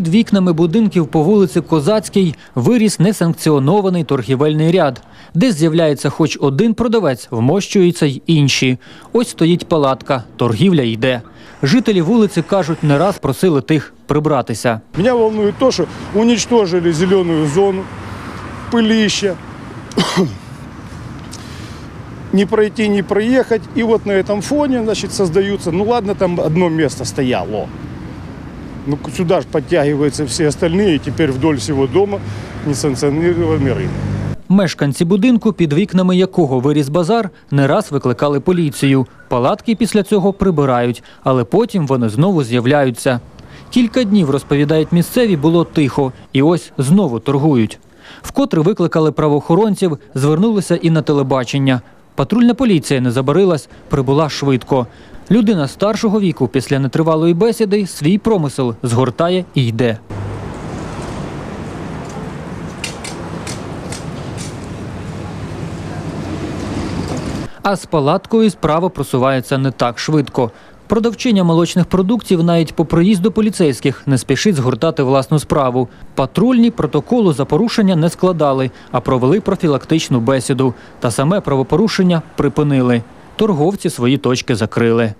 Під вікнами будинків по вулиці Козацькій виріс несанкціонований торгівельний ряд. Де з'являється хоч один продавець, вмощуються й інші. Ось стоїть палатка, торгівля йде. Жителі вулиці кажуть, не раз просили тих прибратися. Меня волнует то, что уничтожили зеленую зону, пылище. Не пройти, не проехать. И вот на этом фоне, значит, создаются, ну ладно, там одно место стояло. Ну, к- сюда же подтягиваются все остальные, и теперь вдоль всего дома несанкционированный рынок. Мешканці будинку, під вікнами якого виріс базар, не раз викликали поліцію. Палатки після цього прибирають, але потім вони знову з'являються. Кілька днів, розповідають місцеві, було тихо, і ось знову торгують. Вкотре викликали правоохоронців, звернулися і на телебачення. Патрульна поліція не забарилась, прибула швидко. Людина старшого віку після нетривалої бесіди свій промисел згортає і йде. А з палаткою справа просувається не так швидко. Продавчиня молочних продуктів навіть по проїзду поліцейських не спішить згортати власну справу. Патрульні протоколу за порушення не складали, а провели профілактичну бесіду. Та саме правопорушення припинили. Торговці свої точки закрили.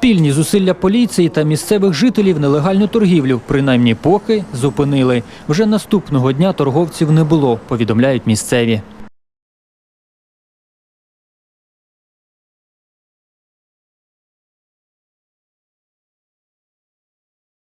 Спільні зусилля поліції та місцевих жителів нелегальну торгівлю, принаймні поки, зупинили. Вже наступного дня торговців не було, повідомляють місцеві.